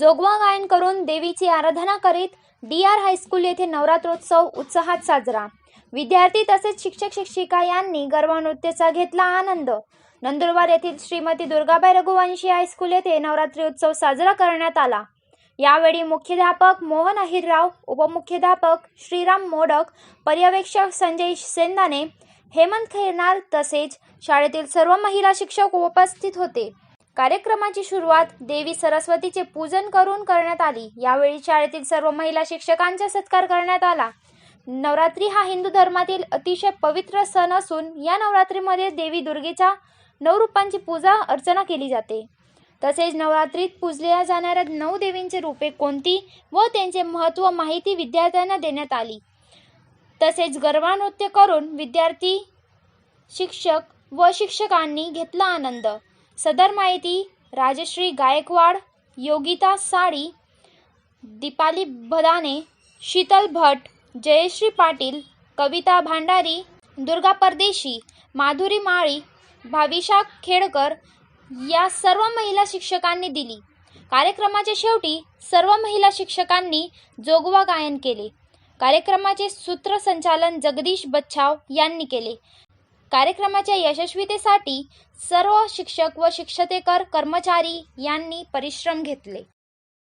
जोगवा गायन करून देवीची आराधना करीत डी आर हायस्कूल येथे नवरात्रोत्सव उत्साहात साजरा. विद्यार्थी तसेच शिक्षक शिक्षिका यांनी गरबा नृत्याचा घेतला आनंद. नंदुरबार येथील श्रीमती दुर्गाबाई रघुवंशी हायस्कूल येथे नवरात्री उत्सव साजरा करण्यात आला. यावेळी मुख्याध्यापक मोहन अहिरराव उपमुख्याध्यापक श्रीराम मोडक पर्यवेक्षक संजय सेंदाने हेमंत खैरनार तसेच शाळेतील सर्व महिला शिक्षक उपस्थित होते. कार्यक्रमाची सुरुवात देवी सरस्वतीचे पूजन करून करण्यात आली. यावेळी शाळेतील सर्व महिला शिक्षकांचा सत्कार करण्यात आला. नवरात्री हा हिंदू धर्मातील अतिशय पवित्र सण असून या नवरात्रीमध्ये देवी दुर्गेच्या नऊ रूपांची पूजा अर्चना केली जाते. तसेच नवरात्रीत पूजल्या जाणाऱ्या नऊ देवींचे रूपे कोणती व त्यांचे महत्त्व माहिती विद्यार्थ्यांना देण्यात आली. तसेच गरबा नृत्य करून विद्यार्थी शिक्षक व शिक्षकांनी घेतला आनंद. सदर माहिती राजश्री गायकवाड योगिता साडी दीपाली भदाने शीतल भट जयश्री पाटील कविता भांडारी दुर्गा परदेशी माधुरी माळी भाविशा खेडकर या सर्व महिला शिक्षकांनी दिली. कार्यक्रमाच्या शेवटी सर्व महिला शिक्षकांनी जोगवा गायन केले. कार्यक्रमाचे सूत्रसंचालन जगदीश बच्छाव यांनी केले. कार्यक्रमाच्या यशस्वीतेसाठी सर्व शिक्षक व शिक्षकेतर कर्मचारी यांनी परिश्रम घेतले.